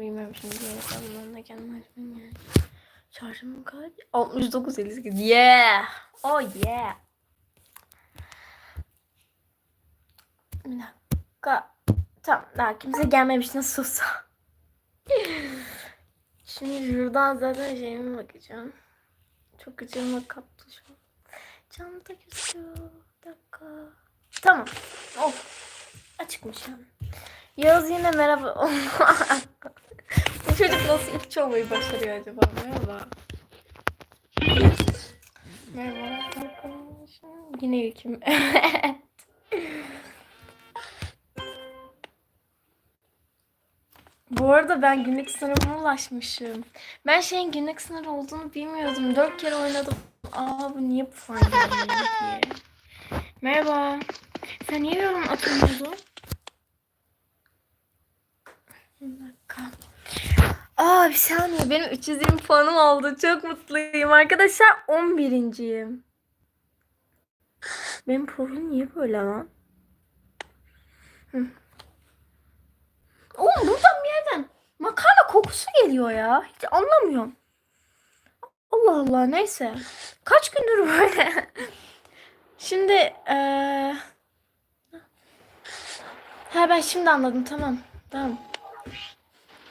bilmiyorum şimdi. Ben bununla gelmez miyim yani. Şarjım kaç? 69 58. Yeah. Oh yeah. Bir dakika. Tamam daha kimse gelmemiş nasıl. Şimdi şuradan zaten şeyime bakacağım. Çok gıcığıma kaptı şu an. Çanta gözüküyor. Bir dakika. Tamam. Of. Açıkmış yani. Yağız yine merhaba. Bu çocuk nasıl ipçi olmayı başarıyor acaba? Merhaba. Merhaba arkadaşlar. Yine ilkim. Bu arada ben günlük sınırıma ulaşmışım. Ben şeyin günlük sınır olduğunu bilmiyordum. Dört kere oynadım. Aa bu niye bu falan. Merhaba. Sen niye yorum atıyorsun? Aa bir saniye. Benim 320 puanım oldu. Çok mutluyum. Arkadaşlar 11.yim. Benim profil niye böyle lan? Hı. Oğlum buradan bir yerden makarna kokusu geliyor ya. Hiç anlamıyorum. Allah Allah neyse. Kaç gündür böyle. Şimdi eee Ha ben şimdi anladım tamam. Tamam.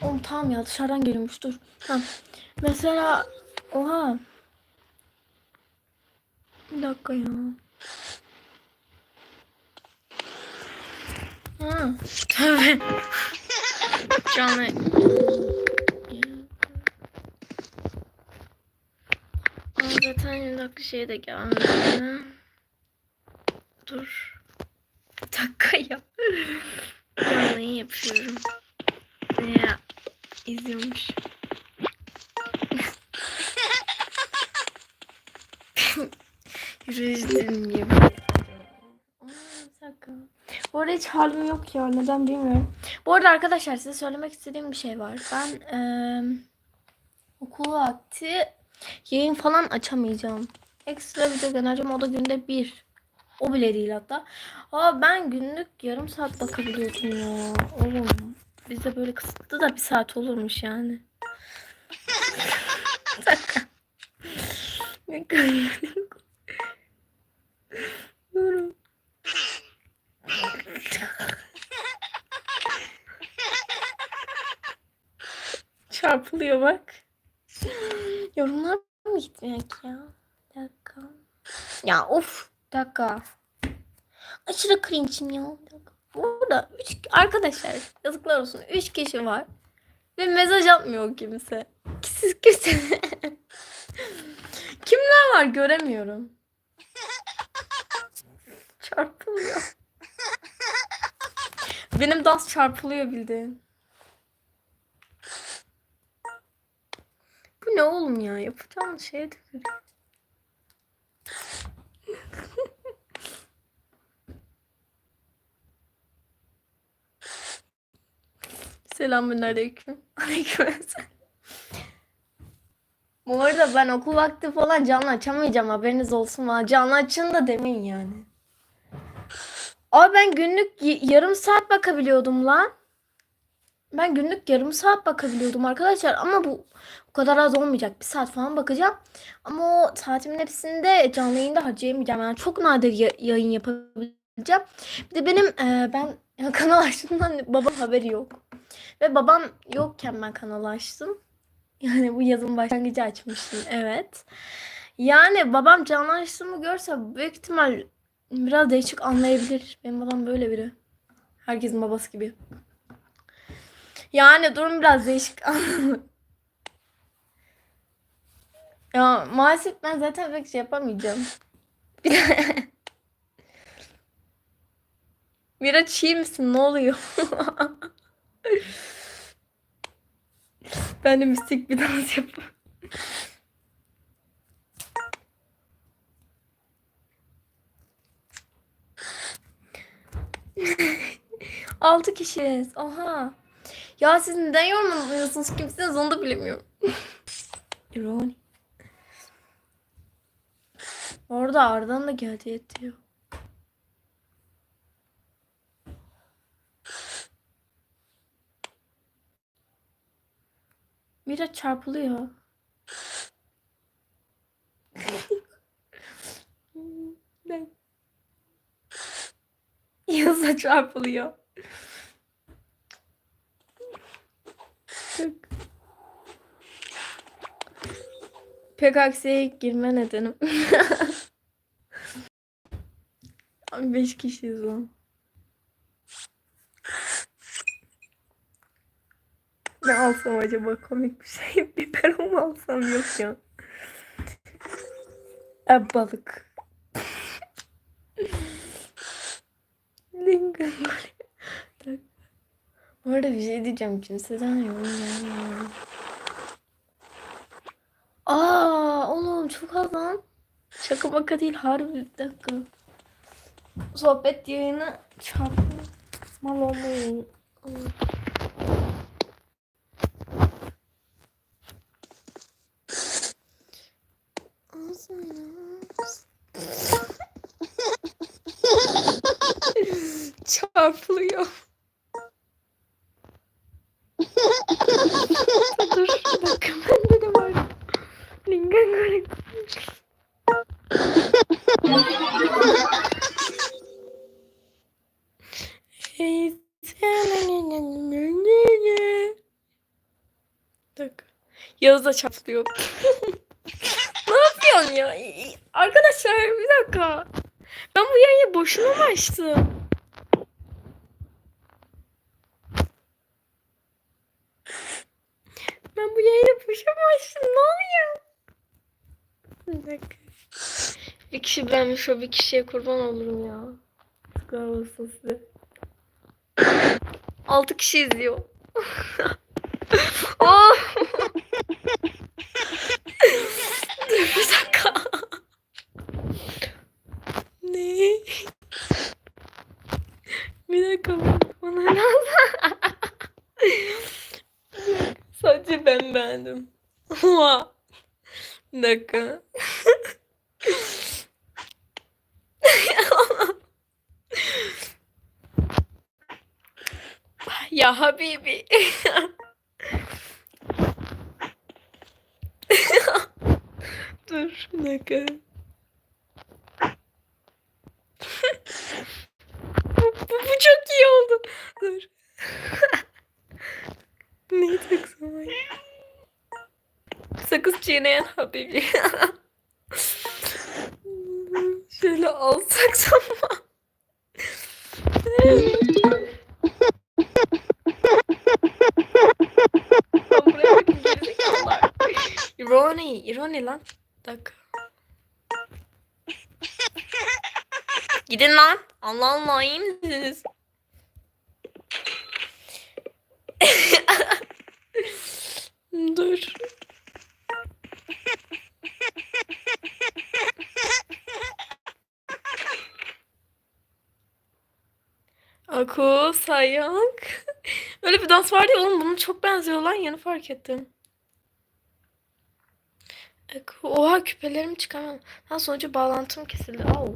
Oğlum tamam ya dışarıdan geliyormuş dur. Tamam. Mesela oha. Bir dakika ya. Ha. Tabii. Canlı. Zaten 20 dakika şey de gelmedi. Dur. Bir dakika ya. Canlıyı yapıyorum. Ya izliyormuş. Yürüyüşlerim gibi. Bu arada hiç halim yok ya. Neden bilmiyorum. Bu arada arkadaşlar size söylemek istediğim bir şey var. Ben eee okul vakti yayın falan açamayacağım. Ekstra video göndereceğim. O da günde bir. O bile değil hatta. Aa ben günlük yarım saat bakabiliyordum ya. Oğlum. Bizde böyle kısıtlı da bir saat olurmuş yani. ne kadar Yorum. Çarpılıyor bak. Yorumlar mı gitmiyor ki ya? Bir dakika. Ya of. Bir dakika. Aşırı cringe'im ya. Bir dakika. Burada üç, arkadaşlar yazıklar olsun. Üç kişi var. Ve mesaj atmıyor kimse. Siz kimse. Kimler var göremiyorum. Çarpılıyor. Benim dans çarpılıyor bildiğin. Bu ne oğlum ya? Yapacağım şeye tükürüyor. Selamun aleyküm. Aleykümselam. Bu arada ben okul vakti falan canlı açamayacağım haberiniz olsun valla. Canlı açın da demeyin yani. Abi ben günlük yarım saat bakabiliyordum lan. Ben günlük yarım saat bakabiliyordum arkadaşlar ama bu o kadar az olmayacak. Bir saat falan bakacağım. Ama o saatimin hepsinde canlı yayında harcayamayacağım. Yani çok nadir ya- yayın yapabileceğim. Bir de benim e, ben ya kanal açtığımdan babam haberi yok. Ve babam yokken ben kanalı açtım. Yani bu yazın başlangıcı açmıştım. Evet. Yani babam canlı açtığımı görse büyük ihtimal biraz değişik anlayabilir. Benim babam böyle biri. Herkesin babası gibi. Yani durum biraz değişik. Ya maalesef ben zaten pek şey yapamayacağım. Bir de... Mira çiğ misin? Ne oluyor? ben de mistik bir dans yapıyorum. Altı kişiyiz. Oha. Ya siz neden yorumlamıyorsunuz? Kimsiniz onu da bilemiyorum. İroni. Orada Ardan da geldi yetiyor. Mira çarpılıyor. ben. Yağız'a çarpılıyor. Aksiye girme nedenim. Abi beş kişiyiz lan. Ne alsam acaba komik bir şey? Biberon mu alsam yok ya. E, balık. Lincoln. Tak. Bu arada bir şey diyeceğim kimseden yorum gelmiyor. Aa oğlum çok az lan. Şaka maka değil harbi bir dakika. Sohbet yayını çarpma. Mal olmayın. Çarpılıyor. Dur dakika bende de var. Lingan garip. Hey, Bir dakika. Yağız da çarpılıyor. ne yapıyorsun ya? Arkadaşlar bir dakika. Ben bu yayını boşuna mı açtım? Ben bu yayını boşuna mı açtım? Ne oluyor? Bir dakika. Bir kişi beğenmiş o bir kişiye kurban olurum ya. Sıkar olsun size. Altı kişi izliyor. oh! Dur bir dakika. Ne? Bir dakika bana lazım. Sadece ben beğendim. Bir dakika. Ya Habibi. Dur bir dakika. bu, bu, bu çok iyi oldu. Dur. Neyi taksam? Sakız çiğneyen Habibi. Şöyle alsak tamam. Lan buraya bakın gerizekalılar. Ironi, ironi lan. Dakika. Gidin lan. Allah Allah iyi misiniz? Dur. Aku, Sayak. Öyle bir dans vardı ya oğlum bunun çok benziyor lan yeni fark ettim. Oha küpelerim çıkamam. Ha sonucu bağlantım kesildi. Au.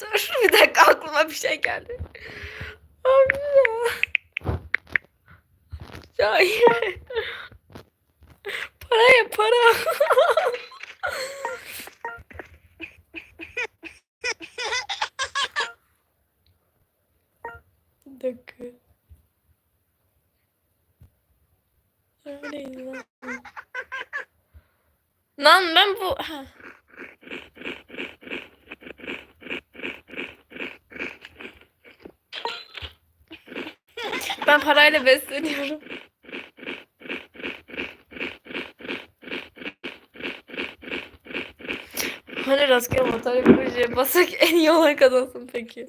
Dur bir dakika aklıma bir şey geldi. Abi ya. Paraya para dakika. Öyleydi lan. Lan ben bu... Ha. Ben parayla besleniyorum. Hani rastgele motor projeye basak en iyi olan kazansın peki.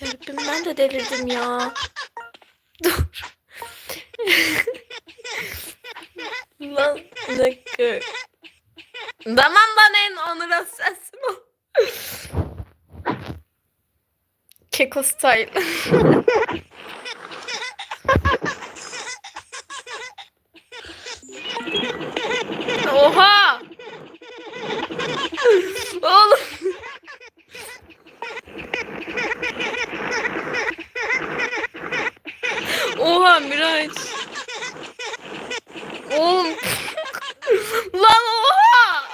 Yarabbim, ben de delirdim ya. Dur. Lan dakika. Tamam bana en onur sensin o. Keko style. Oha! Oğlum. Oha Miraç. Oğlum. Lan oha.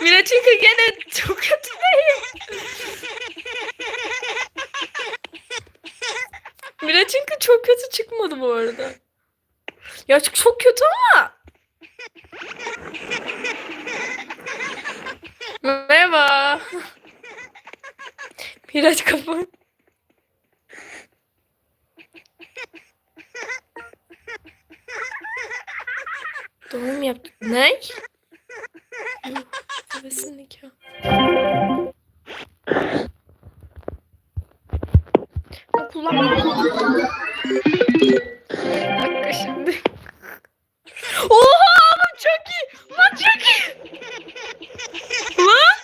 Miraç'ın gene çok kötü değil. Miraç'ınki çok kötü bu arada. Ya çok- çok kötü ama. Merhaba. Miraç kapı. Doğum yaptı. Ne? Yuh, Hevesin nikah. Bu kullanma. Dakika. Oha lan çok iyi. Lan çok iyi. Lan.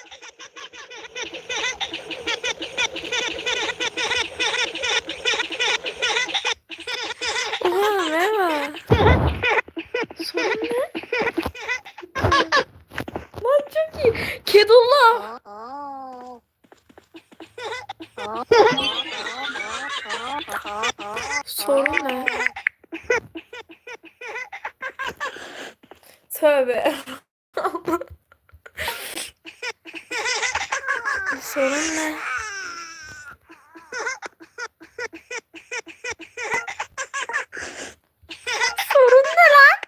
Oha merhaba. Sorun ne? Lan çok iyi. Kedullah. Sorun ne? Tövbe. Sorun ne? Sorun ne lan?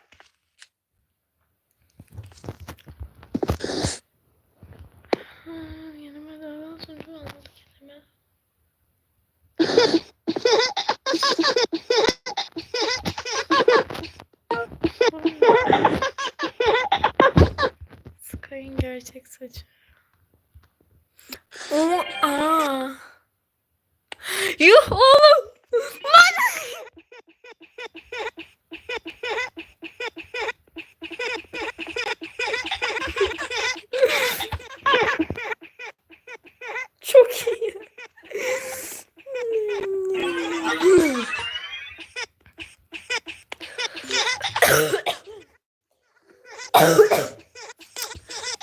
Ha, Yanıma davran sonucu almadı kendime. Sky'ın gerçek saçı. O aa. Yuh oğlum. Lan. Çok iyi.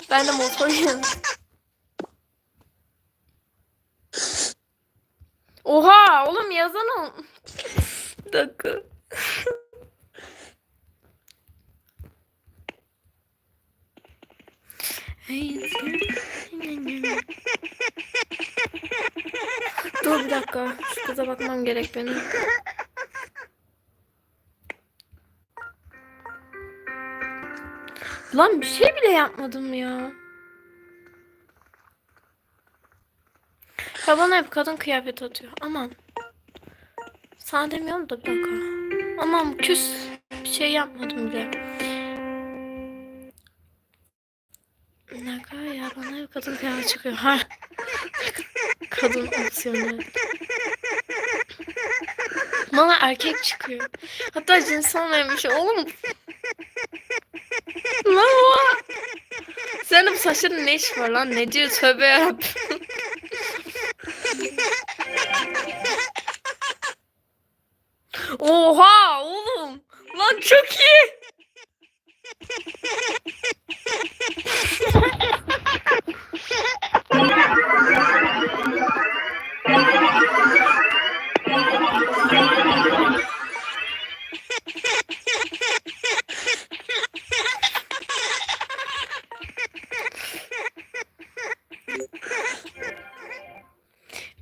ben de Oha oğlum yazan ol. Bir dakika. Dur bir dakika. Şu kıza bakmam gerek benim. Lan bir şey bile yapmadım ya. Ya bana hep kadın kıyafet atıyor. Aman. Sana demiyorum da bir dakika. Aman küs bir şey yapmadım bile. Dakika ya bana hep kadın kıyafet çıkıyor. Ha. kadın opsiyonu. Bana erkek çıkıyor. Hatta cins olmayan bir şey. Oğlum. Lan o. Senin bu saçların ne iş var lan? Ne diyor tövbe yarabbim. Oha oğlum. Lan çok iyi.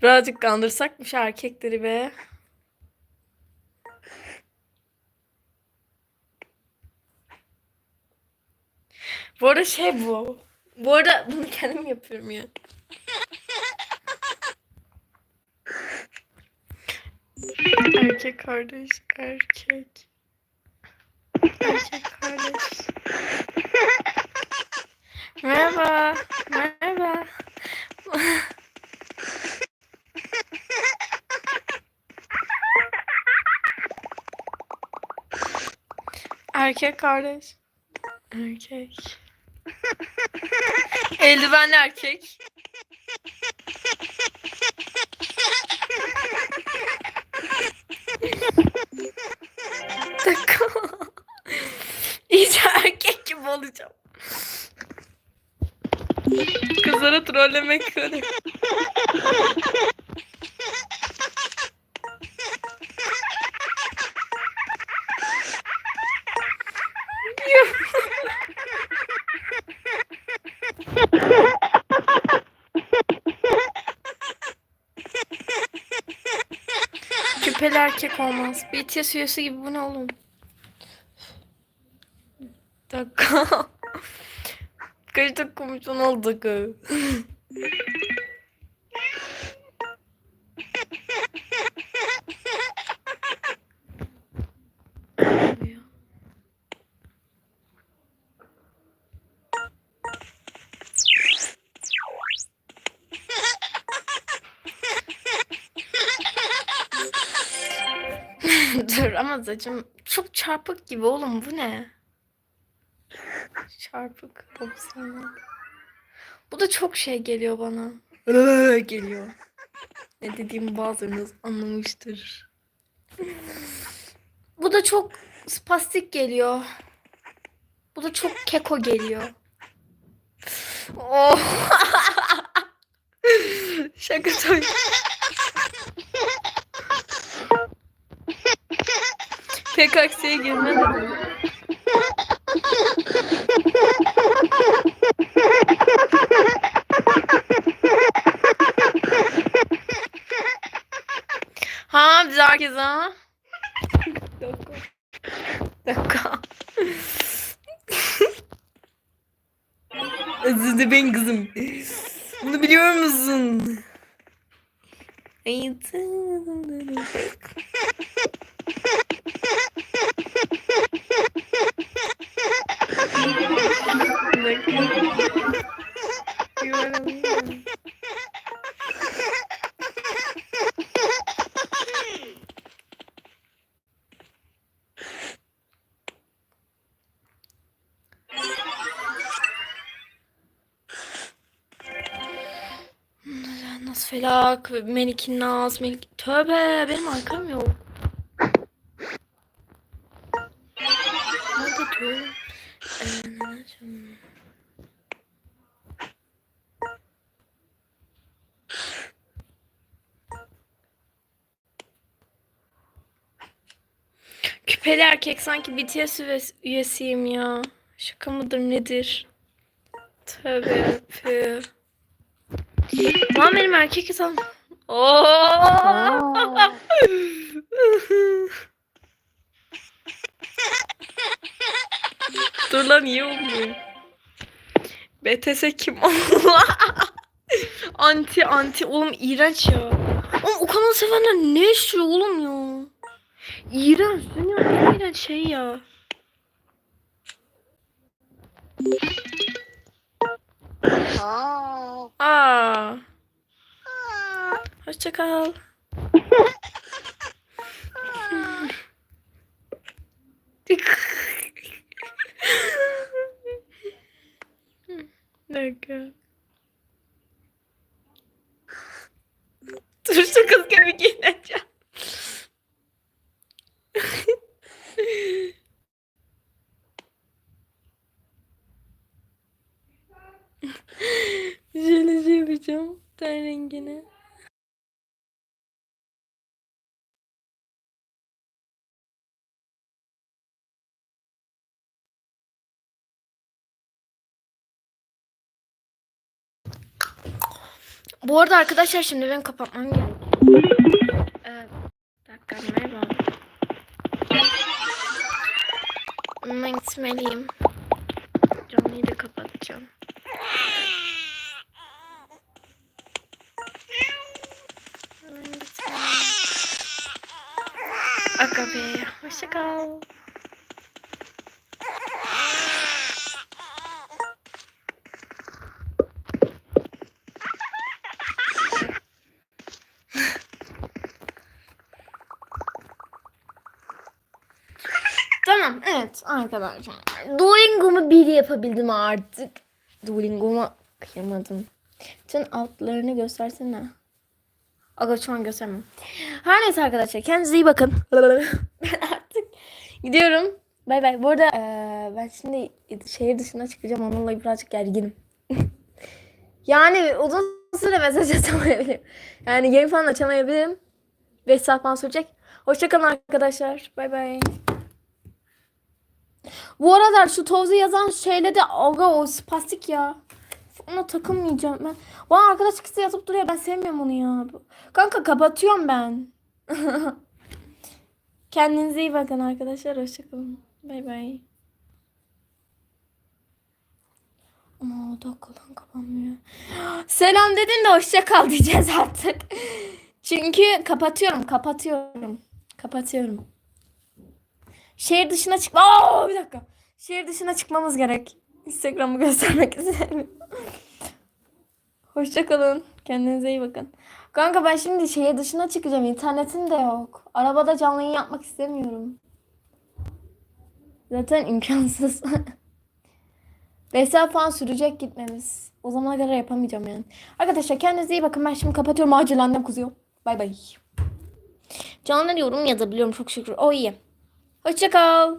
Birazcık kandırsak mı erkekleri be? Arada şey bu. Bu arada bunu kendim yapıyorum ya. Erkek kardeş, erkek. Erkek kardeş. Merhaba, merhaba. Erkek kardeş. Erkek. Eldivenli erkek. Dakika. İyice erkek gibi olacağım. Kızları trollemek öyle. Erkek olmaz. BTS üyesi gibi bu ne oğlum? Dakika. Kaç dakika olmuş? 16 dakika. Dur ama saçım çok çarpık gibi oğlum bu ne? Çarpık baksana. Bu da çok şey geliyor bana. Geliyor. Ne dediğimi bazılarınız anlamıştır. Bu da çok spastik geliyor. Bu da çok keko geliyor. Oh. Şaka tabii. Pek aksiye girme dedim. Ha biz herkese ha. dakika. dakika. De ben kızım. Nasıl felak, Melik'in Naz, Melik... Tövbe benim arkam yok. Nerede? Ee. Küpeli erkek sanki BTS üyes- üyesiyim ya. Şaka mıdır nedir? Tövbe yarabbim. Lan benim erkek hesabım. Oo. Dur lan iyi olmuyor. BTS kim? anti anti oğlum iğrenç ya. Oğlum o kanalı sevenler ne yaşıyor oğlum ya? İğrenç. Dünyanın en iğrenç şey ya. Aa. Kal. Bir dakika. Dur şu kız gibi Bu arada arkadaşlar şimdi ben kapatmam gerekiyor. Bir dakika merhaba. Ben gitmeliyim. Canlıyı da kapatacağım. Aga be. Hoşça kal. Tamam evet arkadaşlar. Duolingo'mu bir yapabildim artık. Duolingo'ma kıyamadım. Tüm altlarını göstersene. Aga şu an göstermem. Her neyse arkadaşlar kendinize iyi bakın. ben artık gidiyorum. Bay bay. Bu arada eee, ben şimdi şehir dışına çıkacağım. Onunla birazcık gerginim. yani uzun süre mesaj atamayabilirim. Yani game falan açamayabilirim. 5 saat falan sürecek. Hoşçakalın arkadaşlar. Bay bay. Bu arada şu Toz'u yazan şeyle de aga o spastik ya. Ona takılmayacağım ben. Bana arkadaş kızı yazıp duruyor. Ben sevmiyorum onu ya. Kanka kapatıyorum ben. Kendinize iyi bakın arkadaşlar. Hoşçakalın. Bay bay. Ama o dakikadan kapanmıyor. Selam dedin de hoşça kal diyeceğiz artık. Çünkü kapatıyorum, kapatıyorum. Kapatıyorum. Şehir dışına çık. Aa, bir dakika. Şehir dışına çıkmamız gerek. Instagram'ı göstermek istemiyorum. Hoşçakalın. Kendinize iyi bakın. Kanka ben şimdi şehir dışına çıkacağım. İnternetim de yok. Arabada canlı yayın yapmak istemiyorum. Zaten imkansız. 5 saat falan sürecek gitmemiz. O zamana kadar yapamayacağım yani. Arkadaşlar kendinize iyi bakın. Ben şimdi kapatıyorum. Acil annem kızıyor. Bay bay. Canlı yorum yazabiliyorum çok şükür. O iyi. Hoşça kal.